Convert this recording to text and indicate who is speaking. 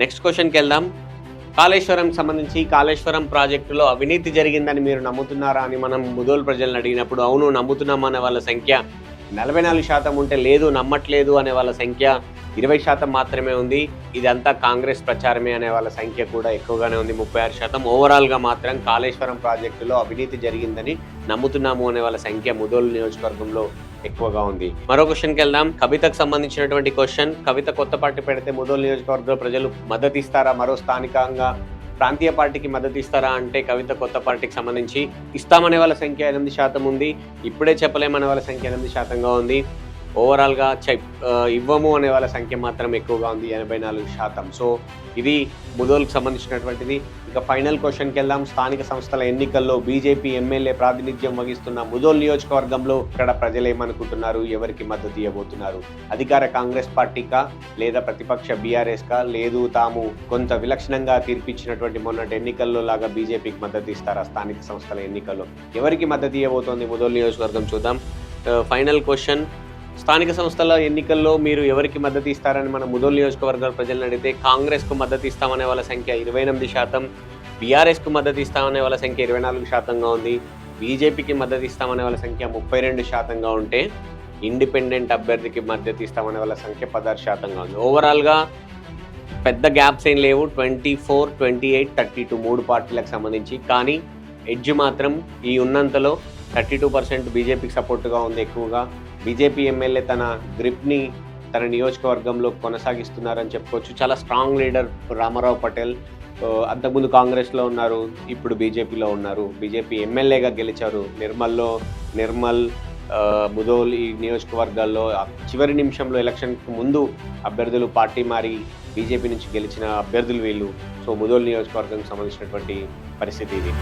Speaker 1: Next క్వశ్చన్కి వెళ్దాం కాళేశ్వరం సంబంధించి కాళేశ్వరం ప్రాజెక్టులో అవినీతి జరిగిందని మీరు నమ్ముతున్నారా అని మనం ముదోలు ప్రజలను అడిగినప్పుడు అవును నమ్ముతున్నాం అనే వాళ్ళ సంఖ్య నలభై నాలుగు శాతం ఉంటే లేదు నమ్మట్లేదు అనే వాళ్ళ సంఖ్య ఇరవై శాతం మాత్రమే ఉంది. ఇదంతా కాంగ్రెస్ ప్రచారమే అనే వాళ్ళ సంఖ్య కూడా ఎక్కువగానే ఉంది. ముప్పై ఆరు శాతం ఓవరాల్గా మాత్రం కాళేశ్వరం ప్రాజెక్టులో అవినీతి జరిగిందని నమ్ముతున్నాము అనే వాళ్ళ సంఖ్య ముదోలు నియోజకవర్గంలో ఎక్కువగా ఉంది. మరో క్వశ్చన్కి వెళ్దాం. కవితకు సంబంధించినటువంటి క్వశ్చన్. కవిత కొత్త పార్టీ పెడితే ముదోలు నియోజకవర్గ ప్రజలు మద్దతు ఇస్తారా? మరో స్థానికంగా ప్రాంతీయ పార్టీకి మద్దతు ఇస్తారా అంటే కవిత కొత్త పార్టీకి సంబంధించి ఇస్తామనే వాళ్ళ సంఖ్య ఎనిమిది శాతం ఉంది. ఇప్పుడే చెప్పలేమనే వాళ్ళ సంఖ్య ఎనిమిది శాతంగా ఉంది. ఓవరాల్గా చెప్ uh, ఇవ్వము అనే వాళ్ళ సంఖ్య మాత్రం ఎక్కువగా ఉంది ఎనభై నాలుగు శాతం. సో ఇది ముదోల్కి సంబంధించినటువంటిది. ఇక ఫైనల్ క్వశ్చన్కి వెళ్దాం. స్థానిక సంస్థల ఎన్నికల్లో బీజేపీ ఎమ్మెల్యే ప్రాతినిధ్యం వహిస్తున్న ముదోల్ నియోజకవర్గంలో ఇక్కడ ప్రజలు ఏమనుకుంటున్నారు? ఎవరికి మద్దతు ఇవ్వబోతున్నారు? అధికార కాంగ్రెస్ పార్టీకా? లేదా ప్రతిపక్ష బీఆర్ఎస్కా? లేదు తాము కొంత విలక్షణంగా తీర్పిచ్చినటువంటి మొన్నటి ఎన్నికల్లో లాగా బీజేపీకి మద్దతు ఇస్తారా స్థానిక సంస్థల ఎన్నికల్లో? ఎవరికి మద్దతు ఇవ్వబోతోంది ముదోల్ నియోజకవర్గం చూద్దాం. Uh, ఫైనల్ క్వశ్చన్ స్థానిక సంస్థల ఎన్నికల్లో మీరు ఎవరికి మద్దతు ఇస్తారని మన ముదోల్ నియోజకవర్గాల ప్రజలను అడిగితే కాంగ్రెస్కు మద్దతు ఇస్తామనే వాళ్ళ సంఖ్య ఇరవై ఎనిమిది శాతం బీఆర్ఎస్కు మద్దతు ఇస్తామనే వాళ్ళ సంఖ్య ఇరవై నాలుగు శాతంగా ఉంది బీజేపీకి మద్దతు ఇస్తామనే వాళ్ళ సంఖ్య ముప్పై రెండు శాతంగా ఉంటే ఇండిపెండెంట్ అభ్యర్థికి మద్దతు ఇస్తామనే వాళ్ళ సంఖ్య పదహారు శాతంగా ఉంది. ఓవరాల్గా పెద్ద గ్యాప్స్ ఏం లేవు twenty four twenty eight thirty two మూడు పార్టీలకు సంబంధించి. కానీ ఎడ్జ్ మాత్రం ఈ ఉన్నంతలో థర్టీ టూ పర్సెంట్ బీజేపీకి సపోర్ట్గా ఉంది ఎక్కువగా. బీజేపీ ఎమ్మెల్యే తన గ్రిప్ని తన నియోజకవర్గంలో కొనసాగిస్తున్నారని చెప్పుకోవచ్చు. చాలా స్ట్రాంగ్ లీడర్ రామారావు పటేల్ అంతకుముందు కాంగ్రెస్లో ఉన్నారు ఇప్పుడు బీజేపీలో ఉన్నారు. బీజేపీ ఎమ్మెల్యేగా గెలిచారు నిర్మల్లో నిర్మల్ బుధోల్ ముదోల్ ఈ నియోజకవర్గాల్లో. చివరి నిమిషంలో ఎలక్షన్కి ముందు అభ్యర్థులు పార్టీ మారి బీజేపీ నుంచి గెలిచిన అభ్యర్థులు వీళ్ళు. సో ముదోల్ నియోజకవర్గం సంబంధించినటువంటి పరిస్థితి ఇది.